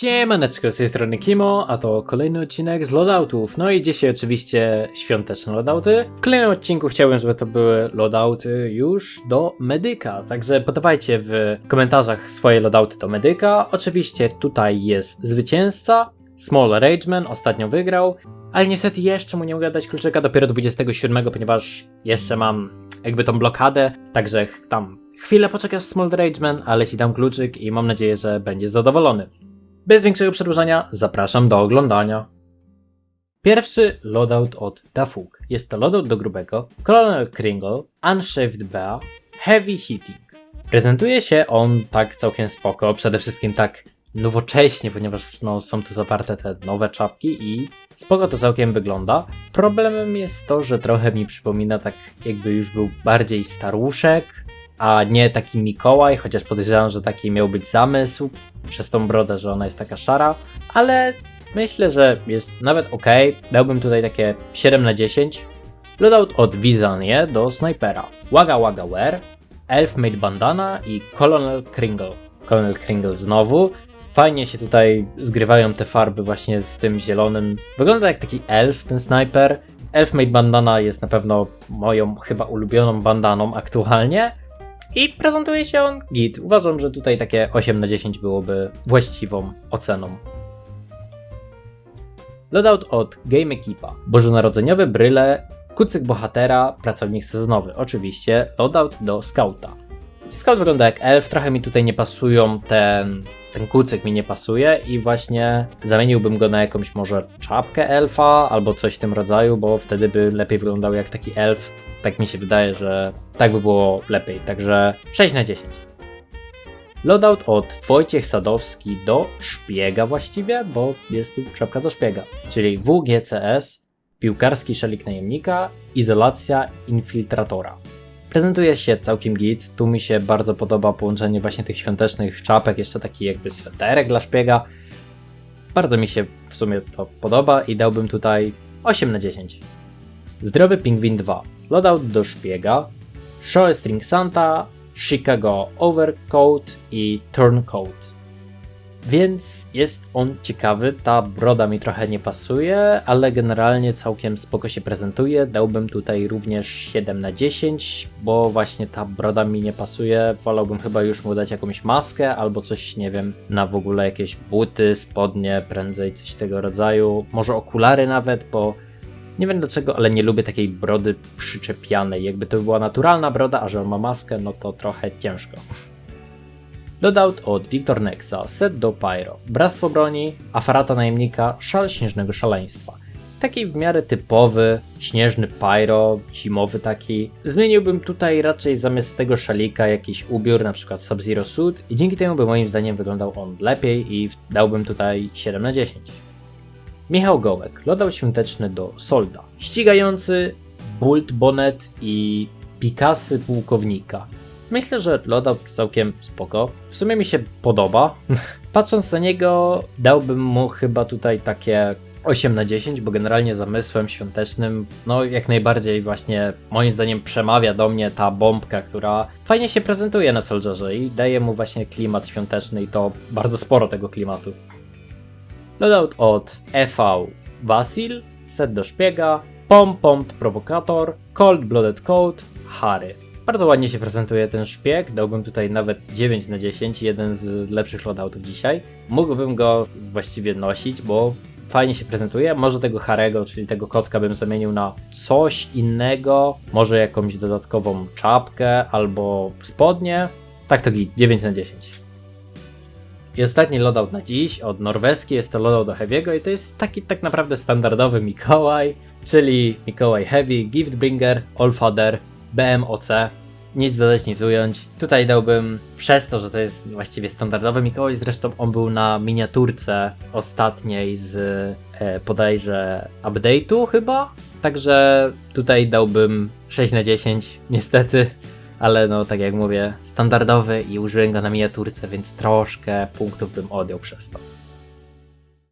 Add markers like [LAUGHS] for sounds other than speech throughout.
Siemaneczko, z tej strony Kimo, a to kolejny odcinek z loadoutów. No i dzisiaj oczywiście świąteczne loadouty. W kolejnym odcinku chciałbym, żeby to były loadouty już do medyka, także podawajcie w komentarzach swoje loadouty do medyka. Oczywiście tutaj jest zwycięzca, Small Rageman, ostatnio wygrał, ale niestety jeszcze mu nie mogę dać kluczyka dopiero 27, ponieważ jeszcze mam jakby tą blokadę, także tam chwilę poczekasz Small Rageman, ale ci dam kluczyk i mam nadzieję, że będziesz zadowolony. Bez większego przedłużania zapraszam do oglądania. Pierwszy loadout od Dafuk. Jest to loadout do grubego, Colonel Kringle, Unshaved Bear, Heavy Hitting. Prezentuje się on tak całkiem spoko, przede wszystkim tak nowocześnie, ponieważ no, są tu zawarte te nowe czapki i spoko to całkiem wygląda. Problemem jest to, że trochę mi przypomina tak jakby już był bardziej staruszek, a nie taki Mikołaj, chociaż podejrzewam, że taki miał być zamysł przez tą brodę, że ona jest taka szara, ale myślę, że jest nawet ok. Dałbym tutaj takie 7 na 10. Loadout od Vizanie do Snipera. Waga Waga Wear, Elf Made Bandana i Colonel Kringle. Colonel Kringle znowu. Fajnie się tutaj zgrywają te farby właśnie z tym zielonym. Wygląda jak taki elf ten sniper. Elf Made Bandana jest na pewno moją chyba ulubioną bandaną aktualnie. I prezentuje się on git. Uważam, że tutaj takie 8 na 10 byłoby właściwą oceną. Loadout od Game Equipa. Bożonarodzeniowe bryle, kucyk bohatera, pracownik sezonowy. Oczywiście loadout do scouta. Scout wygląda jak elf, trochę mi tutaj nie pasują, ten, ten kucyk mi nie pasuje i właśnie zamieniłbym go na jakąś może czapkę elfa albo coś w tym rodzaju, bo wtedy by lepiej wyglądał jak taki elf. Tak mi się wydaje, że tak by było lepiej, także 6 na 10. Loadout od Wojciech Sadowski do szpiega właściwie, bo jest tu czapka do szpiega, czyli WGCS, piłkarski szelik najemnika, izolacja infiltratora. Prezentuje się całkiem git, tu mi się bardzo podoba połączenie właśnie tych świątecznych czapek, jeszcze taki jakby sweterek dla szpiega. Bardzo mi się w sumie to podoba i dałbym tutaj 8 na 10. Zdrowy Pingwin 2, Loadout do szpiega, Show String Santa, Chicago Overcoat i Turncoat. Więc jest on ciekawy, ta broda mi trochę nie pasuje, ale generalnie całkiem spoko się prezentuje. Dałbym tutaj również 7 na 10, bo właśnie ta broda mi nie pasuje. Wolałbym chyba już mu dać jakąś maskę albo coś, nie wiem, na w ogóle jakieś buty, spodnie, prędzej coś tego rodzaju. Może okulary nawet, bo nie wiem dlaczego, ale nie lubię takiej brody przyczepianej. Jakby to była naturalna broda, a że on ma maskę, no to trochę ciężko. Loadout od Victor Nexa, set do Pyro, Bractwo Broni, Afarata Najemnika, Szal Śnieżnego Szaleństwa. Taki w miarę typowy, śnieżny pyro, zimowy taki. Zmieniłbym tutaj raczej zamiast tego szalika jakiś ubiór, na przykład Sub-Zero Suit i dzięki temu by moim zdaniem wyglądał on lepiej i dałbym tutaj 7 na 10. Michał Gołek, lodał świąteczny do Solda. Ścigający, Bult Bonnet i Pikasy Pułkownika. Myślę, że loadout całkiem spoko. W sumie mi się podoba. [LAUGHS] Patrząc na niego, dałbym mu chyba tutaj takie 8 na 10, bo generalnie zamysłem świątecznym, no jak najbardziej właśnie moim zdaniem przemawia do mnie ta bombka, która fajnie się prezentuje na Soldierze i daje mu właśnie klimat świąteczny i to bardzo sporo tego klimatu. Loadout od EV Vasil, set do szpiega, Pom Pomp Provocator, Cold Blooded Coat, Harry. Bardzo ładnie się prezentuje ten szpieg, dałbym tutaj nawet 9 na 10, jeden z lepszych loadoutów dzisiaj. Mógłbym go właściwie nosić, bo fajnie się prezentuje. Może tego Harego, czyli tego kotka bym zamienił na coś innego, może jakąś dodatkową czapkę albo spodnie. Tak to git, 9 na 10. I ostatni loadout na dziś od Norweski jest to loadout do Heavy'ego i to jest taki tak naprawdę standardowy Mikołaj, czyli Mikołaj Heavy, Giftbringer, Allfather, BMOC. Nic dodać, nic ująć. Tutaj dałbym przez to, że to jest właściwie standardowy Mikołaj, zresztą on był na miniaturce ostatniej z e, bodajże update'u chyba. Także tutaj dałbym 6 na 10, niestety. Ale no, tak jak mówię, standardowy i użyłem go na miniaturce, więc troszkę punktów bym odjął przez to.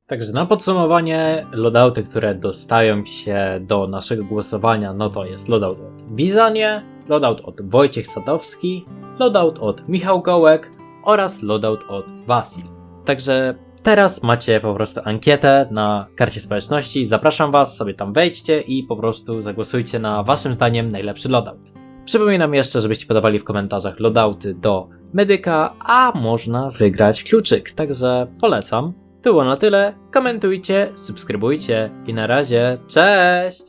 Także na podsumowanie, loadouty, które dostają się do naszego głosowania, no to jest loadout od Wizanie, loadout od Wojciech Sadowski, loadout od Michał Gołek oraz loadout od Wasil. Także Teraz macie po prostu ankietę na karcie społeczności. Zapraszam Was, sobie tam wejdźcie i po prostu zagłosujcie na Waszym zdaniem najlepszy loadout. Przypominam jeszcze, żebyście podawali w komentarzach loadouty do medyka, a można wygrać kluczyk, także polecam. To było na tyle. Komentujcie, subskrybujcie i na razie, cześć!